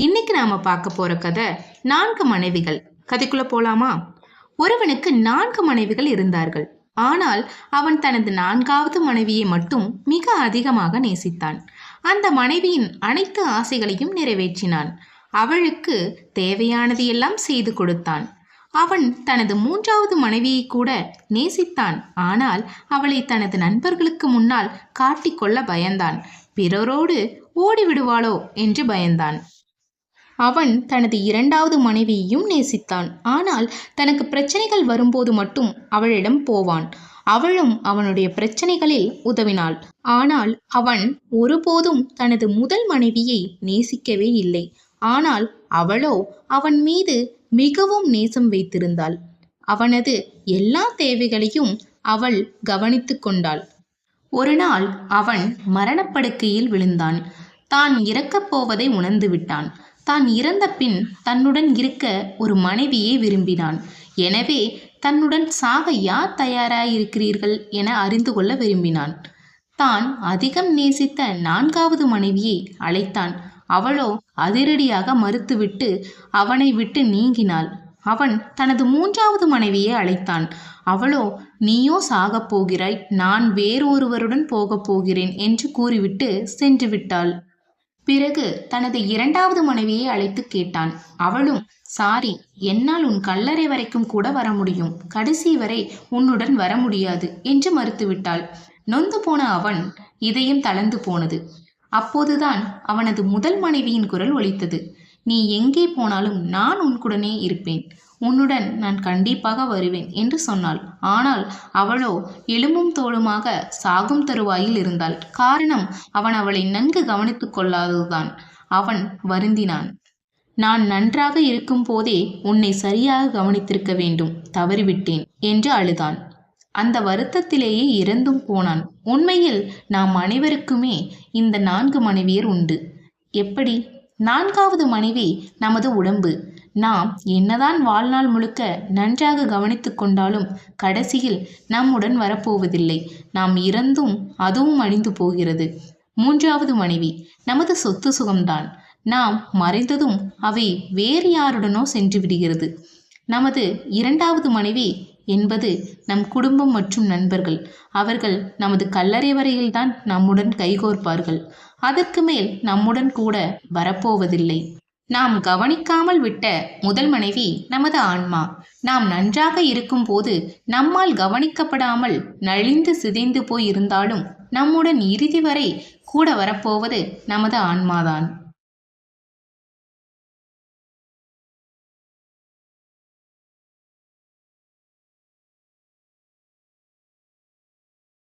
இன்னைக்கு நாம பார்க்க போற கதை நான்கு மனைவிகள். கதைக்குள்ள போலாமா? ஒருவனுக்கு நான்கு மனைவிகள் இருந்தார்கள். ஆனால் அவன் தனது நான்காவது மனைவியை மட்டும் மிக அதிகமாக நேசித்தான். அந்த மனைவியின் அனைத்து ஆசைகளையும் நிறைவேற்றினான். அவளுக்கு தேவையானது எல்லாம் செய்து கொடுத்தான். அவன் தனது மூன்றாவது மனைவியை கூட நேசித்தான். ஆனால் அவளை தனது நண்பர்களுக்கு முன்னால் காட்டிக்கொள்ள பயந்தான். பிறரோடு ஓடிவிடுவாளோ என்று பயந்தான். அவன் தனது இரண்டாவது மனைவியையும் நேசித்தான். ஆனால் தனக்கு பிரச்சனைகள் வரும்போது மட்டும் அவளிடம் போவான். அவளும் அவனுடைய பிரச்சனைகளில் உதவினாள். ஆனால் அவன் ஒருபோதும் தனது முதல் மனைவியை நேசிக்கவே இல்லை. ஆனால் அவளோ அவன் மீது மிகவும் நேசம் வைத்திருந்தாள். அவனது எல்லா தேவைகளையும் அவள் கவனித்து கொண்டாள். ஒரு நாள் அவன் மரணப்படுக்கையில் விழுந்தான். தான் இறக்கப் போவதை உணர்ந்து விட்டான். தான் இறந்த பின் தன்னுடன் இருக்க ஒரு மனைவியை விரும்பினான். எனவே தன்னுடன் சாக யார் தயாராயிருக்கிறீர்கள் என அறிந்து கொள்ள விரும்பினான். தான் அதிகம் நேசித்த நான்காவது மனைவியை அழைத்தான். அவளோ அதிரடியாக மறுத்துவிட்டு அவனை விட்டு நீங்கினாள். அவன் தனது மூன்றாவது மனைவியை அழைத்தான். அவளோ நீயோ சாகப் போகிறாய். நான் வேறொருவருடன் போகப் போகிறேன் என்று கூறிவிட்டு சென்று விட்டாள் பிறகு தனது இரண்டாவது மனைவியை அழைத்து கேட்டான். அவளும் சாரி என்னால் உன் கல்லறை வரைக்கும் கூட வர முடியும். கடைசி வரை உன்னுடன் வர முடியாது என்று மறுத்துவிட்டாள். நொந்து போன அவன் இதயம் தளர்ந்து போனது. அப்போதுதான் அவனது முதல் மனைவியின் குரல் ஒலித்தது. நீ எங்கே போனாலும் நான் உன்குடனே இருப்பேன். உன்னுடன் நான் கண்டிப்பாக வருவேன் என்று சொன்னாள். ஆனால் அவளோ எலும்பும் தோளுமாக சாகும் தருவாயில் இருந்தாள். காரணம் அவன் அவளை நன்கு கவனித்துக் கொள்ளாததுதான். அவன் வருந்தினான். நான் நன்றாக இருக்கும் போதே உன்னை சரியாக கவனித்திருக்க வேண்டும். தவறிவிட்டேன் என்று அழுதான். அந்த வருத்தத்திலேயே இறந்தும் போனான். உண்மையில் நாம் அனைவருக்குமே இந்த நான்கு மனைவியர் உண்டு. எப்படி? நான்காவது மனைவி நமது உடம்பு. நாம் என்னதான் வாழ்நாள் முழுக்க நன்றாக கவனித்து கொண்டாலும் கடைசியில் நம்முடன் வரப்போவதில்லை. நாம் இறந்தும் அதுவும் அழிந்து போகிறது. மூன்றாவது மனைவி நமது சொத்து சுகம்தான். நாம் மறைந்ததும் அவை வேறு யாருடனோ சென்று விடுகிறது. நமது இரண்டாவது மனைவி என்பது நம் குடும்பம் மற்றும் நண்பர்கள். அவர்கள் நமது கல்லறை வரையில்தான் நம்முடன் கைகோர்ப்பார்கள். அதற்கு மேல் நம்முடன் கூட வரப்போவதில்லை. நாம் கவனிக்காமல் விட்ட முதல் மனைவி நமது ஆன்மா. நாம் நன்றாக இருக்கும்போது நம்மால் கவனிக்கப்படாமல் நலிந்து சிதைந்து போய் இருந்தாலும் நம்முடன் இறுதி வரை கூட வரப்போவது நமது ஆன்மாதான்.